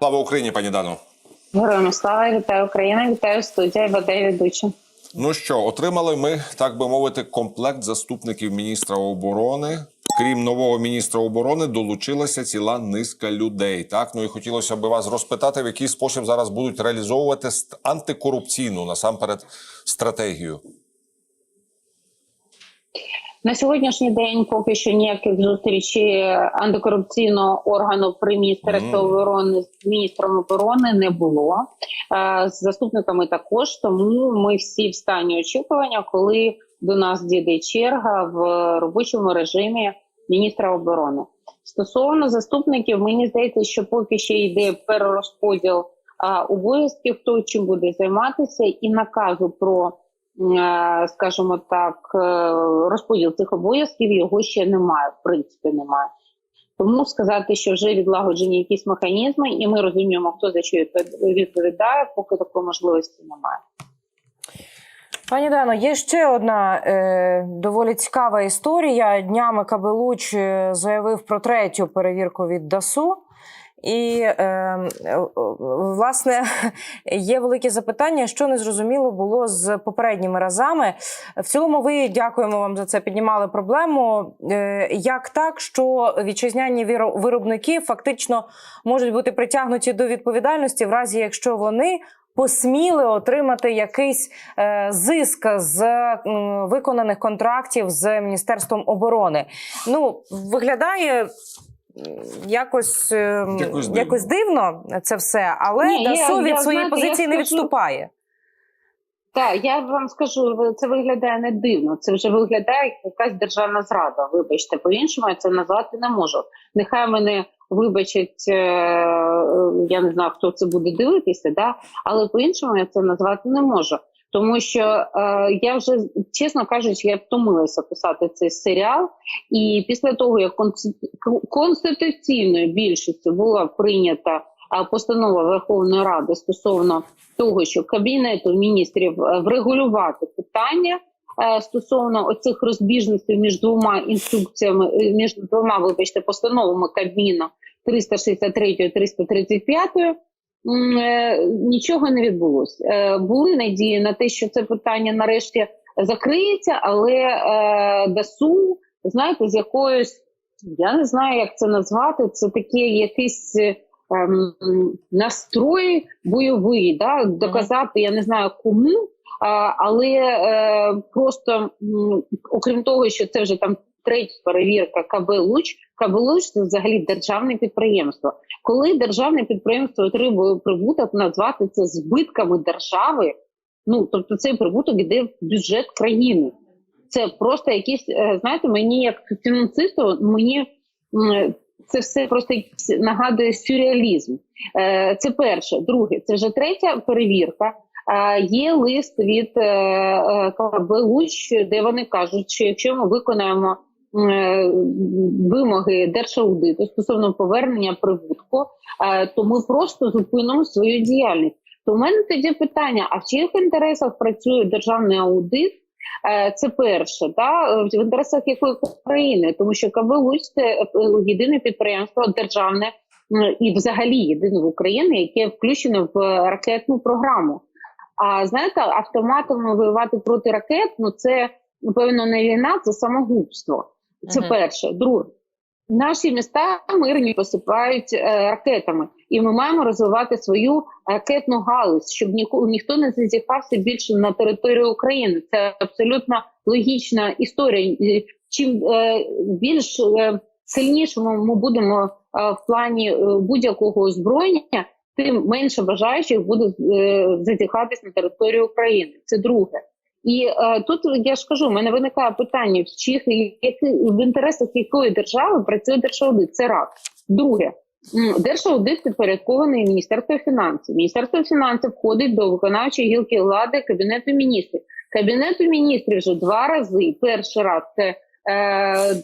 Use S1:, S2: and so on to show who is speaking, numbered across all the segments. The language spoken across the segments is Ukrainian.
S1: Слава Україні, пані Дано.
S2: Героям слава, вітаю Україна, вітаю студія, веде ведуча.
S1: Ну що, отримали ми, так би мовити, комплект заступників міністра оборони. Крім нового міністра оборони, долучилася ціла низка людей. Так, ну і хотілося б вас розпитати, в який спосіб зараз будуть реалізовувати антикорупційну насамперед стратегію.
S2: На сьогоднішній день поки що ніяких зустрічей антикорупційного органу при міністерстві оборони з міністром оборони не було. Е, З заступниками також, тому ми всі в стані очікування, коли до нас дійде черга в робочому режимі міністра оборони. Стосовно заступників, мені здається, що поки ще йде перерозподіл обов'язків, хто чим буде займатися, і наказу про е, скажімо так, е, розподіл цих обов'язків його ще немає, в принципі, немає. Тому сказати, що вже відлагоджені якісь механізми, і ми розуміємо, хто за що відповідає, поки такої можливості немає.
S3: Пані Дано, є ще одна е, доволі цікава історія. Днями Кабелуч е, заявив про третю перевірку від ДАСУ. І е, е, власне є велике запитання, що незрозуміло було з попередніми разами. В цілому, ви дякуємо вам за це. Піднімали проблему. Е, як так, що вітчизняні виро- виробники фактично можуть бути притягнуті до відповідальності, в разі якщо вони посміли отримати якийсь е, зиск з м, виконаних контрактів з Міністерством оборони. Ну, виглядає. Якось, е,
S1: Якось дивно.
S3: якось дивно це все, але
S2: Ні, я-
S3: від
S2: я,
S3: своєї
S2: знаєте,
S3: позиції не
S2: скажу-
S3: відступає.
S2: Так, я вам скажу, це виглядає не дивно. Це вже виглядає як якась державна зрада. Вибачте, по-іншому я це назвати не можу. Нехай мене вибачать, е, я не знаю, хто це буде дивитися, да? але по-іншому я це назвати не можу. Тому що е, я вже, чесно кажучи, я втомилася писати цей серіал. І після того, як конститу- конституційною більшістю була прийнята постанова Верховної Ради стосовно того, що кабінету міністрів е, врегулювати питання е, стосовно оцих розбіжностей між двома інструкціями, е, між двома, вибачте, постановами Кабміну 363 і 335, м, е, нічого не відбулося. Е, Були надії на те, що це питання нарешті закриється, але е, ДАСУ, знаєте, з якоюсь, я не знаю, як це назвати, це такий якийсь. е, ем, настрой бойовий, да, доказати, я не знаю кому, але е, просто окрім того, що це вже там третя перевірка КБ Луч, КБ Луч це взагалі державне підприємство. Коли державне підприємство отримує прибуток, назвати це збитками держави, ну тобто цей прибуток іде в бюджет країни. Це просто якісь, е, знаєте, мені як фінансисту, мені це все просто нагадує сюрреалізм. Е, Це перше. Друге, це вже третя перевірка. Є лист від е, КБ Луч, де вони кажуть, що якщо ми виконаємо вимоги держаудиту стосовно повернення прибутку, е, то ми просто зупинимо свою діяльність. То в мене тоді питання: а в чиїх інтересах працює державний аудит? Е, Це перше, та в інтересах якої країни, тому що КБ це е, єдине підприємство державне і взагалі єдине в Україні, яке включено в е, ракетну програму. А знаєте, автоматом воювати проти ракет, ну це напевно не війна, це самогубство. Це перше. Друге, наші міста мирні посипають е, ракетами, і ми маємо розвивати свою ракетну галузь, щоб ніко, ніхто не зазіхався більше на територію України. Це абсолютно логічна історія. Чим е, більш е, сильнішими ми будемо е, в плані е, будь-якого озброєння, тим менше бажаючих буде е, зазіхатись на територію України. Це друге. І е, тут я ж кажу, в мене виникає питання: в чих які в інтересах якої держави працює держаудит? Це раз. Друге, держаудит підпорядкований Міністерству фінансів. Міністерство фінансів входить до виконавчої гілки влади Кабінету міністрів. Кабінету міністрів вже два рази. Перший раз це е,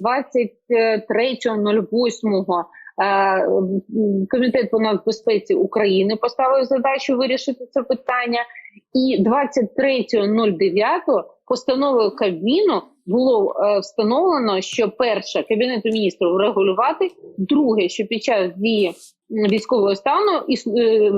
S2: 23.08 м, комітет по нацбезпеці України поставив задачу вирішити це питання. І 23.09 постановою Кабміну було е, встановлено, що перше кабінету міністрів регулювати, друге, що під час дії військового стану е,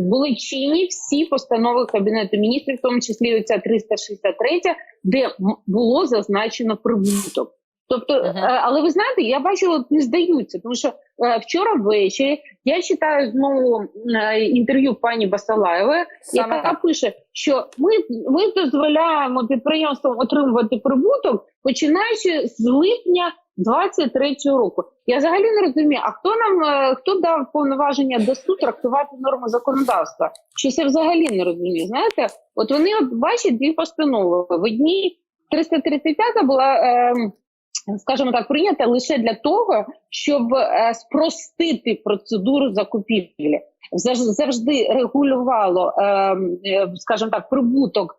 S2: були чинні всі постанови кабінету міністрів, в тому числі оця 363, де було зазначено прибуток. Тобто, е, але ви знаєте, я бачу, от не здаються, тому що е, вчора ввечері я читаю знову е, інтерв'ю пані Басалаєвої, яка
S3: так.
S2: пише, що ми, ми дозволяємо підприємствам отримувати прибуток, починаючи з липня 23-го року. Я взагалі не розумію, а хто нам хто дав повноваження ДСУ трактувати норми законодавства? Щось я взагалі не розумію. Знаєте, от вони от бачать дві постанови. В одній 335 була. Е, Скажімо так, прийнята лише для того, щоб е, спростити процедуру закупівлі завж- завжди регулювало, е, е, скажімо так, прибуток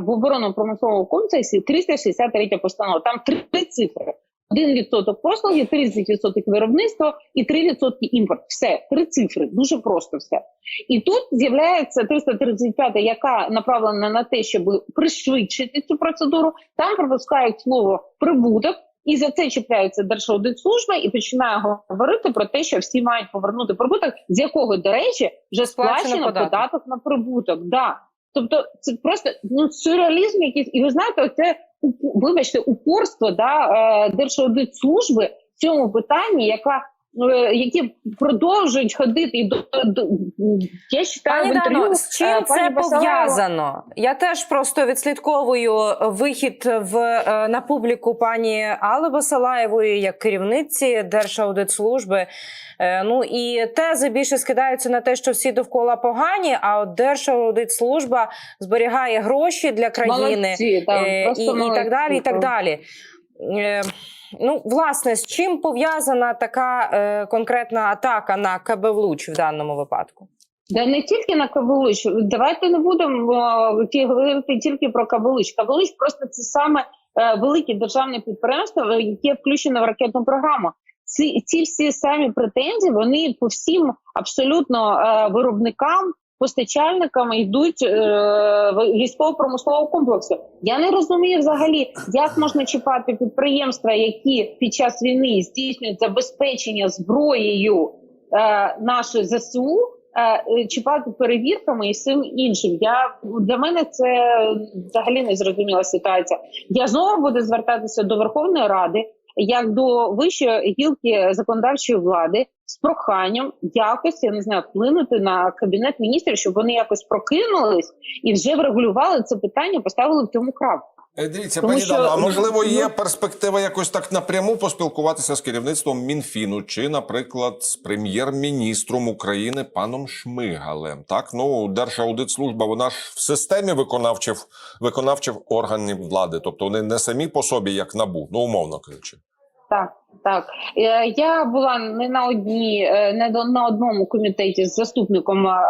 S2: в оборонно-промисловому комплексі 363 постанова. Там три цифри. 1% послуги, 30% виробництва і 3% імпорт. Все, три цифри, дуже просто все. І тут з'являється 335, яка направлена на те, щоб пришвидшити цю процедуру. Там пропускають слово прибуток, і за це чіпляється Держаудитслужба і починає говорити про те, що всі мають повернути прибуток, з якого, до речі, вже
S3: Сплачено податок.
S2: податок на прибуток. Да. Тобто це просто ну сюрреалізм якийсь, і ви знаєте, це вибачте, упорство да, е, Держаудитслужби в цьому питанні, яка які продовжують ходити і до, до я читаю
S3: Пані
S2: в інтерв'ю.
S3: Дано, з чим
S2: е,
S3: це
S2: пані
S3: пов'язано? Я теж просто відслідковую вихід в е, на публіку пані Алли Басалаєвої як керівниці Держаудитслужби. Е, Ну і тези більше скидаються на те, що всі довкола погані, а от Держаудитслужба зберігає гроші для країни
S2: Молодці,
S3: е, і, і так далі. І так. далі. Е, Ну, власне, з чим пов'язана така е, конкретна атака на КБ в даному випадку?
S2: Да не тільки на Кабелуч. Давайте не будемо о, говорити тільки про Кабелуч. Кабелуч просто це саме е, велике державне підприємство, яке включено в ракетну програму. Ці, ці всі самі претензії вони по всім абсолютно е, виробникам, постачальникам йдуть е, військово-промислового комплексу. Я не розумію взагалі, як можна чіпати підприємства, які під час війни здійснюють забезпечення зброєю е, нашої ЗСУ е, чіпати перевірками і всім іншим. Я для мене це взагалі не зрозуміла ситуація. Я знову буду звертатися до Верховної Ради як до вищої гілки законодавчої влади з проханням якось я не знаю вплинути на кабінет міністрів, щоб вони якось прокинулись і вже врегулювали це питання, поставили в цьому крапку.
S1: Е, Дивіться,
S2: Тому
S1: пані
S2: що,
S1: Дано, а можливо, є перспектива якось так напряму поспілкуватися з керівництвом Мінфіну чи, наприклад, з прем'єр-міністром України паном Шмигалем. Так, ну Держаудитслужба, вона ж в системі виконавчих виконавчих органів влади, тобто вони не самі по собі, як набу, ну умовно кажучи.
S2: Так, так. Е, Я була не на одній, е, не до- на одному комітеті з заступником е,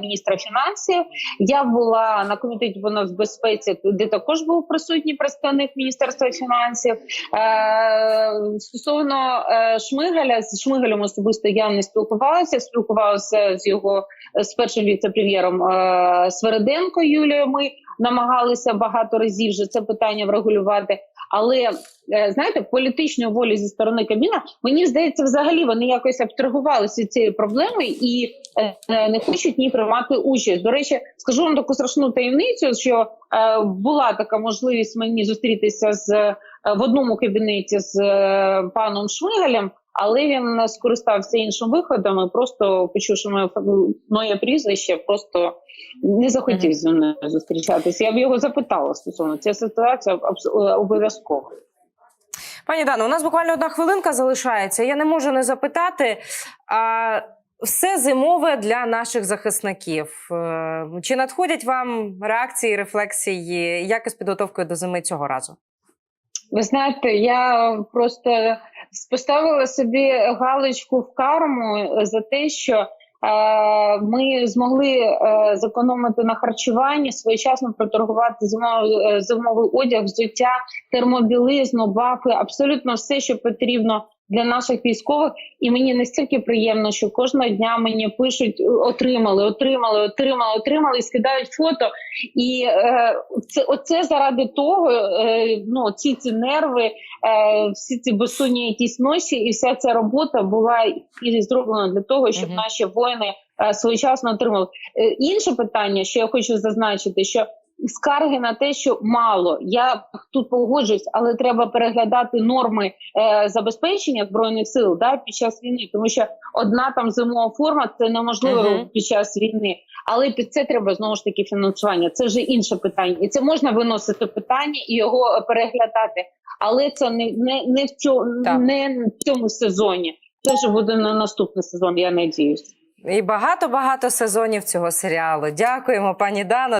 S2: міністра фінансів. Я була на комітеті по нацбезпеці, де також був присутній представник міністерства фінансів. Стосовно Шмигаля, з Шмигалем особисто я не спілкувалася. Спілкувалася з його з першим віце-прем'єром Свериденко Юлією. Ми намагалися багато разів вже це питання врегулювати. Але е, знаєте, політичної волі зі сторони Кабміна, мені здається, взагалі вони якось абстрагувалися цією цієї проблеми і е, е, не хочуть ні приймати участь. До речі, скажу вам таку страшну таємницю, що була така можливість мені зустрітися з в одному кабінеті з паном Шмигалем. Але він скористався іншим виходом і просто почувши моє моє прізвище, просто не захотів зі мною зустрічатися. Я б його запитала стосовно цієї ситуації е, обов'язково.
S3: Пані Дано, у нас буквально одна хвилинка залишається. Я не можу не запитати. А все зимове для наших захисників. Е, Чи надходять вам реакції, рефлексії, як із підготовкою до зими цього разу?
S2: Ви знаєте, я просто поставила собі галочку в карму за те, що е, ми змогли е, зекономити на харчуванні, своєчасно проторгувати е, зимовий одяг, взуття, термобілизну, бафи, абсолютно все, що потрібно для наших військових. І мені настільки приємно, що кожного дня мені пишуть отримали, отримали, отримали, отримали, і скидають фото. І е, це оце заради того, е, ну ці ці нерви, е, всі ці безсонні якісь ночі, і вся ця робота була і зроблена для того, щоб
S3: Мгм.
S2: наші воїни е, своєчасно отримали. Е, інше питання, що я хочу зазначити, що скарги на те, що мало. Я тут погоджуюсь, але треба переглядати норми е, забезпечення збройних сил да, під час війни, тому що одна там зимова форма це неможливо
S3: Мгм.
S2: під час війни. Але під це треба знову ж таки фінансування. Це вже інше питання, і це можна виносити питання і його переглядати. Але це не, не, не в цьому не в цьому сезоні. Це вже буде на наступний сезон. Я надіюсь.
S3: І багато багато сезонів цього серіалу. Дякуємо, пані Дано.